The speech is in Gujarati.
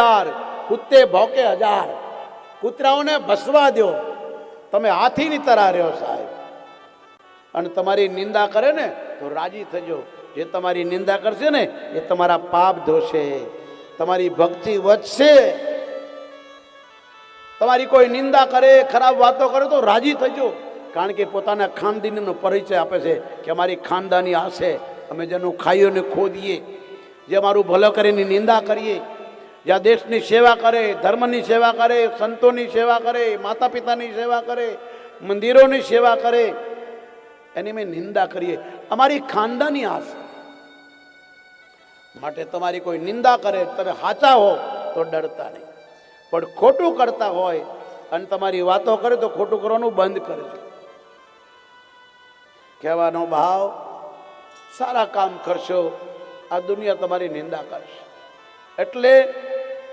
હજાર કૂતે ભોકે હજાર. કૂતરાઓને ભસવા દો તમે હાથીની તરા રહ્યો સાહેબ. અને તમારી નિંદા કરે ને, તો રાજી થજો. જે તમારી નિંદા કરશે ને, એ તમારા પાપ ધોશે. તમારી ભક્તિ વધશે. તમારી કોઈ નિંદા કરે, ખરાબ વાતો કરે, તો રાજી થજો. કારણ કે પોતાના ખાનદાનીનો પરિચય આપે છે કે અમારી ખાનદાની આ છે અમે જેનું ખાઈએ ને ખોદીએ. જે અમારું ભલો કરીને નિંદા કરીએ જ્યાં દેશની સેવા કરે, ધર્મની સેવા કરે, સંતોની સેવા કરે માતા પિતાની સેવા કરે, મંદિરોની સેવા કરે, એની મેં નિંદા કરીએ. અમારી ખાનદાની આ માટે તમારી કોઈ નિંદા કરે, તમે સાચા હો તો ડરતા નહીં. પણ ખોટું કરતા હોય અને તમારી વાતો કરે તો ખોટું કરવાનું બંધ કરજો. કહેવાનો ભાવ, સારા કામ કરશો, આ દુનિયા તમારી નિંદા કરશે. એટલે